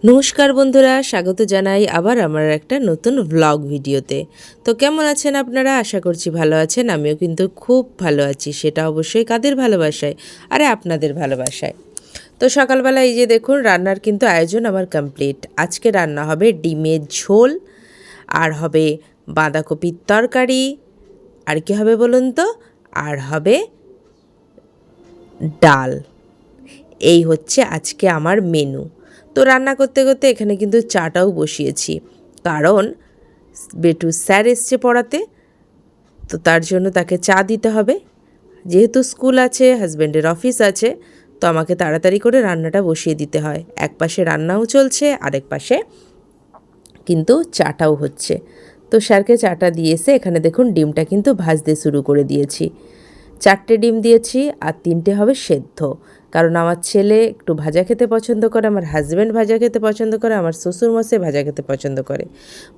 নমস্কার বন্ধুরা, স্বাগত জানাই আবার আমার একটা নতুন ভ্লগ ভিডিওতে। তো কেমন আছেন আপনারা? আশা করছি ভালো আছেন, আমিও কিন্তু খুব ভালো আছি, সেটা অবশ্যই কাদের ভালোবাসায়? আরে আপনাদের ভালোবাসায়। তো সকালবেলা এই যে দেখুন, রান্নার কিন্তু আয়োজন আমার কমপ্লিট আজকে রান্না হবে ডিমের ঝোল, আর হবে বাঁধাকপির তরকারি, আর কি হবে বলুন তো? আর হবে ডাল। এই হচ্ছে আজকে আমার মেনু তো রান্না করতে করতে এখানে কিন্তু চাটাও বসিয়েছি। কারণ বেটু স্যার এসছে পড়াতে, তো তার জন্য তাকে চা দিতে হবে। যেহেতু স্কুল আছে, হাজব্যান্ডের অফিস আছে, তো আমাকে তাড়াতাড়ি করে রান্নাটা বসিয়ে দিতে হয়। এক পাশে রান্নাও চলছে, আরেক পাশে কিন্তু চাটাও হচ্ছে। তো স্যারকে চাটা দিয়ে এসে এখানে দেখুন ডিমটা কিন্তু ভাজতে শুরু করে দিয়েছি। চারটে ডিম দিয়েছি আর তিনটে হবে সেদ্ধ। কারণ আমার ছেলে একটু ভাজা খেতে পছন্দ করে, আমার হাজব্যান্ড ভাজা খেতে পছন্দ করে, আমার শ্বশুরমশাই ভাজা খেতে পছন্দ করে।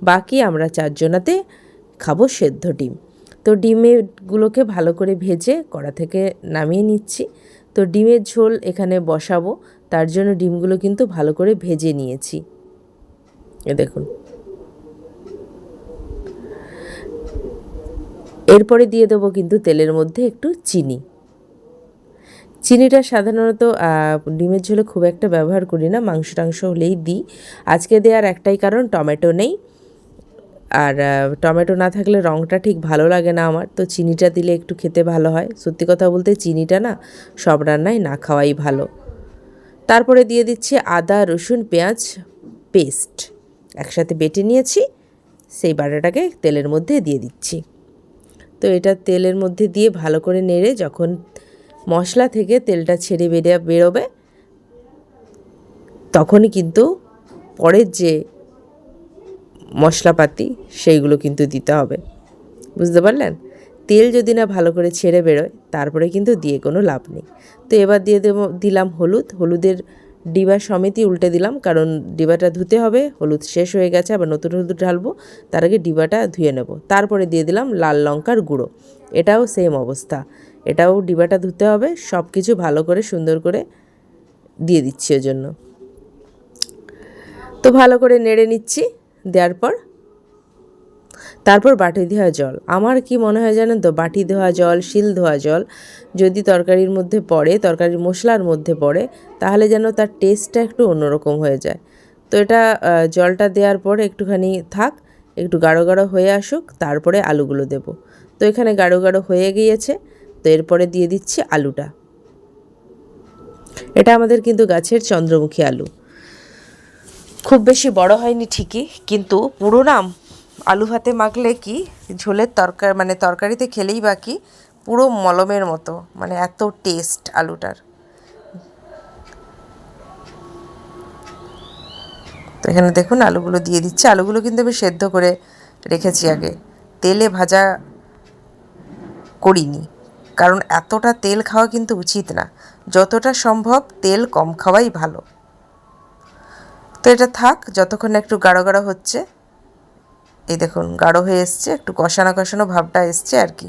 বাকি আমরা চারজনাতে খাব সেদ্ধ ডিম। তো ডিমেরগুলোকে ভালো করে ভেজে কড়া থেকে নামিয়ে নিচ্ছি। তো ডিমের ঝোল এখানে বসাবো, তার জন্য ডিমগুলো কিন্তু ভালো করে ভেজে নিয়েছি। এ দেখুন। এরপরে দিয়ে দেবো কিন্তু তেলের মধ্যে একটু চিনি। চিনিটা সাধারণত ডিমের ঝোলে খুব একটা ব্যবহার করি না, মাংস টাংস হলেই দিই। আজকে দেওয়ার একটাই কারণ, টমেটো নেই। আর টমেটো না থাকলে রঙটা ঠিক ভালো লাগে না আমার, তো চিনিটা দিলে একটু খেতে ভালো হয়। সত্যি কথা বলতে চিনিটা না, সব রান্নায় না খাওয়াই ভালো। তারপরে দিয়ে দিচ্ছি আদা, রসুন, পেঁয়াজ, পেস্ট। একসাথে বেটে নিয়েছি, সেই বাটাটাকে তেলের মধ্যে দিয়ে দিচ্ছি। তো এটা তেলের মধ্যে দিয়ে ভালো করে নেড়ে যখন মশলা থেকে তেলটা ছেড়ে বেরিয়ে বেরোবে। তখনই কিন্তু পরের যে মশলাপাতি, সেইগুলো কিন্তু দিতে হবে। বুঝতে পারলেন? তেল যদি না ভালো করে ছেড়ে বেরোয়, তারপরে কিন্তু দিয়ে কোনো লাভ নেই। তো এবার দিয়ে দেব, দিলাম হলুদ। হলুদের ডিবা সমেতই উল্টে দিলাম, কারণ ডিবাটা ধুতে হবে, হলুদ শেষ হয়ে গেছে, আবার নতুন হলুদ ঢালবো, তার আগে ডিবাটা ধুয়ে নেব। তারপরে দিয়ে দিলাম লাল লঙ্কার গুঁড়ো। এটাও সেম অবস্থা। এটাও ডিবাটা ধুতে হবে সব কিছু ভালো করে সুন্দর করে দিয়ে দিচ্ছি ওর জন্য। তো ভালো করে নেড়ে নিচ্ছি, দেওয়ার পর তারপর বাটি ধোয়া জল। আমার কি মনে হয় জানেন তো? বাটি ধোয়া জল, শিল ধোয়া জল যদি তরকারির মধ্যে পড়ে, তরকারির মশলার মধ্যে পড়ে, তাহলে যেন তার টেস্টটা একটু অন্যরকম হয়ে যায়। তো এটা জলটা দেওয়ার পর একটুখানি থাক, একটু গাঢ় গাঢ় হয়ে আসুক, তারপরে আলুগুলো দেব। তো এখানে গাঢ় গাঢ় হয়ে গিয়েছে, তো এরপরে দিয়ে দিচ্ছি আলুটা। এটা আমাদের কিন্তু গাছের চন্দ্রমুখী আলু। খুব বেশি বড় হয়নি ঠিকই, কিন্তু পুরো নাম আলু ভাতে মাখলে কি ঝোলের তরকারি মানে তরকারিতে খেলেই বাকি পুরো মলমের মতো মানে এত টেস্ট আলুটার। তো এখানে দেখুন আলুগুলো দিয়ে দিচ্ছি। আলুগুলো কিন্তু আমি সেদ্ধ করে রেখেছি আগে। তেলে ভাজা করিনি, কারণ এতটা তেল খাওয়া কিন্তু উচিত না। যতটা সম্ভব তেল কম খাওয়াই ভালো। তো এটা থাক, যতক্ষণ একটু গাঢ় গাঢ় হচ্ছে। এই দেখুন, গাঢ় হয়ে এসছে, একটু কষানো কষানো ভাবটা এসছে আর কি।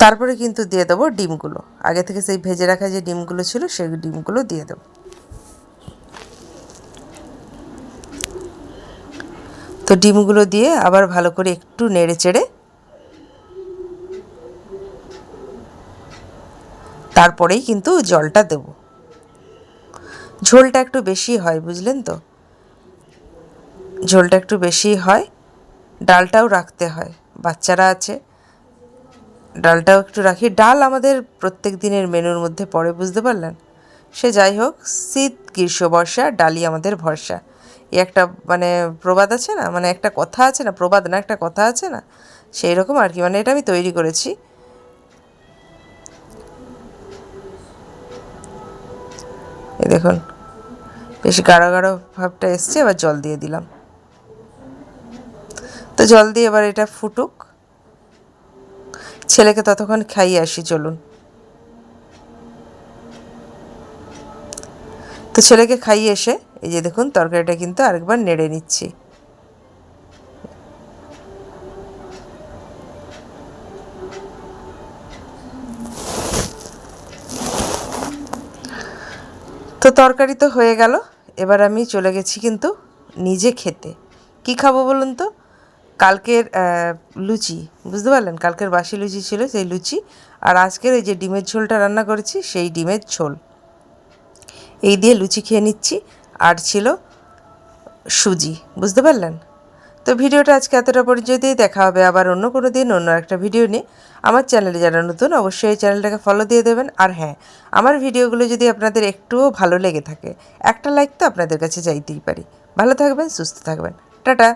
তারপরে কিন্তু দিয়ে দেবো ডিমগুলো। আগে থেকে সেই ভেজে রাখা যে ডিমগুলো ছিল, সেই ডিমগুলো দিয়ে দেবো। তো ডিমগুলো দিয়ে আবার ভালো করে একটু নেড়ে চেড়ে তারপরেই কিন্তু জলটা দেব। ঝোলটা একটু বেশি হয়, বুঝলেন তো? ঝোলটা একটু বেশি হয়। ডালটাও রাখতে হয়। বাচ্চারা আছে। ডালটাও একটু রাখি। ডাল আমাদের প্রত্যেক দিনের মেনুর মধ্যে পড়ে, বুঝতে পারলেন? সে যাই হোক, শীত, গ্রীষ্ম, বর্ষা, ডালই আমাদের ভরসা। এই একটা মানে প্রবাদ আছে না? মানে একটা কথা আছে না? প্রবাদ না, একটা কথা আছে না? সেই রকম আর কি। মানে এটা আমি তৈরি করেছি। এই দেখুন, বেশ গাঢ় গাঢ় ভাবটা এসছে, এবার জল দিয়ে দিলাম। তো জল দিয়ে এবার এটা ফুটুক। ছেলেকে ততক্ষণ খাইয়ে আসি, চলুন। তো ছেলেকে খাইয়ে এসে, এই যে দেখুন, তরকারিটা কিন্তু আরেকবার নেড়ে নিচ্ছি। তো তরকারি তো হয়ে গেল, এবার আমি চলে গেছি কিন্তু নিজে খেতে। কি খাব বলুন তো? কালকের লুচি, বুঝতে পারলেন? কালকের বাসি লুচি ছিল, সেই লুচি। আর আজকের এই যে ডিমের ঝোলটা রান্না করেছি, সেই ডিমের ঝোল। এই দিয়ে লুচি খেয়ে নিচ্ছি। আর ছিল সুজি, বুঝতে পারলেন? তো ভিডিওটা আজকে এতটা পর্যন্তই। দেখা হবে আবার অন্য কোনো দিন, অন্য একটা ভিডিও নিয়ে। আমার চ্যানেলে যারা নতুন, অবশ্যই এই চ্যানেলটাকে ফলো দিয়ে দেবেন। আর হ্যাঁ আমার ভিডিওগুলো যদি আপনাদের একটুও ভালো লেগে থাকে, একটা লাইক তো আপনাদের কাছে চাইতেই পারি। ভালো থাকবেন, সুস্থ থাকবেন। টাটা!